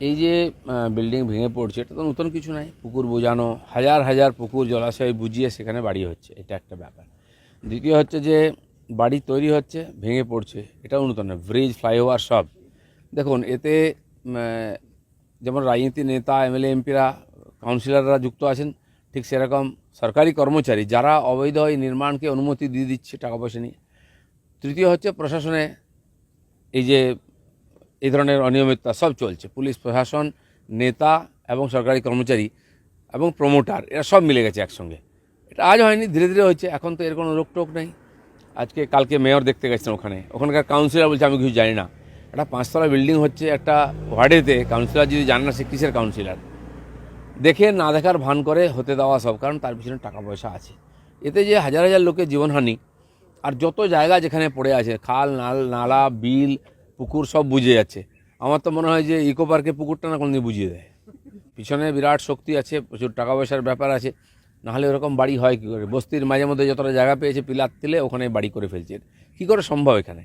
এই যে বিল্ডিং ভেঙে পড়ছে, এটা তো নতুন কিছু নাই পুকুর বোঝানো, হাজার হাজার পুকুর জলাশয় বুঝিয়ে সেখানে বাড়ি হচ্ছে, এটা একটা ব্যাপার। দ্বিতীয় হচ্ছে যে, বাড়ি তৈরি হচ্ছে, ভেঙে পড়ছে, এটাও নতুন না ব্রিজ ফ্লাইওভার সব। দেখুন, এতে যেমন রাজনীতি নেতা এমএলএ এমপিরা কাউন্সিলররা যুক্ত আছেন, ঠিক সেরকম সরকারি কর্মচারী, যারা অবৈধ এই নির্মাণকে অনুমতি দিয়ে দিচ্ছে টাকা পয়সা নিয়ে। তৃতীয় হচ্ছে প্রশাসনে এই যে এই ধরনের অনিয়মিততা সব চলছে। পুলিশ, প্রশাসন, নেতা এবং সরকারি কর্মচারী এবং প্রমোটার এরা সব মিলে গেছে একসঙ্গে। এটা আজ হয়নি, ধীরে ধীরে হয়েছে, এখন তো এর কোনো রোকটোক নেই। আজকে, কালকে মেয়র দেখতে গেছেন ওখানে। ওখানকার কাউন্সিলর বলছে, আমি কিছু জানি না। একটা পাঁচতলা বিল্ডিং হচ্ছে, একটা ওয়ার্ডেতে কাউন্সিলর যদি জানে না, সে কিসের কাউন্সিলর দেখে না দেখার ভান করে, হতে দেওয়া সব, কারণ তার পিছনে টাকা পয়সা আছে। এতে যে হাজার হাজার লোকের জীবনহানি, আর যত জায়গা যেখানে পড়ে আছে, খাল, নাল, নালা, বিল পুকুর সব বুঝে যাচ্ছে। আমার তো মনে হয় যে ইকো পার্কে পুকুরটা না কোনোদিন বুঝিয়ে দেয়। পিছনে বিরাট শক্তি আছে, প্রচুর টাকা পয়সার ব্যাপার আছে। নাহলে ওরকম বাড়ি হয় কী করে? বস্তির মাঝে মধ্যে যতটা জায়গা পেয়েছে পিলার তেলে ওখানে বাড়ি করে ফেলছে। কী করে সম্ভব এখানে?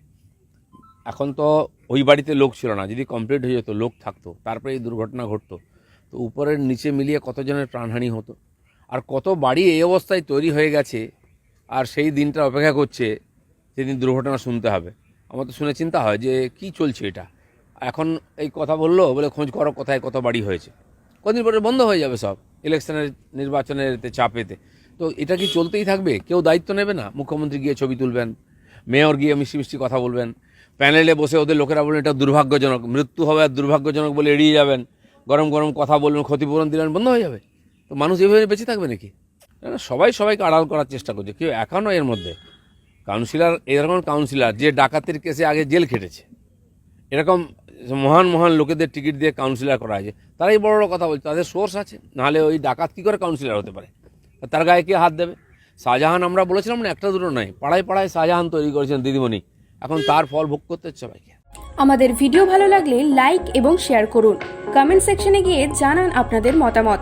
এখন তো ওই বাড়িতে লোক ছিল না। যদি কমপ্লিট হয়ে যেত, লোক থাকতো। তারপরে এই দুর্ঘটনা ঘটতো। তো উপরের নিচে মিলিয়ে কতজনের প্রাণহানি হতো? আর কত বাড়ি এই অবস্থায় তৈরি হয়ে গেছে, আর সেই দিনটা অপেক্ষা করছে, সেদিন দুর্ঘটনা শুনতে হবে। আমার তো শুনে চিন্তা হয় যে কি চলছে এটা? এখন এই কথা বলল, বলে খোঁজ করো কোথায় কত বাড়ি হয়েছে। কদিন পরে বন্ধ হয়ে যাবে সব, ইলেকশনের নির্বাচনের চাপেতে। তো এটা কি চলতেই থাকবে? কেউ দায়িত্ব নেবে না? মুখ্যমন্ত্রী গিয়ে ছবি তুলবেন, মেয়র গিয়ে মিষ্টি মিষ্টি কথা বলবেন, প্যানেলে বসে ওদের লোকেরা বলবেন, এটা দুর্ভাগ্যজনক, মৃত্যু হবে আর দুর্ভাগ্যজনক বলে এড়িয়ে যাবেন। গরম গরম কথা বলবেন, ক্ষতিপূরণ দিলেন, বন্ধ হয়ে যাবে। তো মানুষ এভাবে বেঁচে থাকবে নাকি? সবাই সবাইকে আড়াল করার চেষ্টা করছে, কেউ এখনও এর মধ্যে। কাউন্সিলর, এরকম কাউন্সিলর যে ডাকাতির কেসে আগে জেল খেটেছে। এরকম মহান মহান লোকেদের টিকিট দিয়ে কাউন্সিলর করা হয়েছে। তারাই বড় বড় কথা বলছে, তাদের সোর্স আছে। নাহলে ওই ডাকাত কী করে কাউন্সিলর হতে পারে? তার গায়ে কে হাত দেবে? শাহজাহান আমরা বলেছিলাম না, একটা দুটো নয় পাড়ায় পাড়ায় শাহজাহান তৈরি করেছেন দিদিমণি। এখন তার ফল ভোগ করতে হচ্ছে সবাইকে। আমাদের ভিডিও ভালো লাগলে লাইক এবং শেয়ার করুন। কমেন্ট সেকশনে গিয়ে জানান আপনাদের মতামত।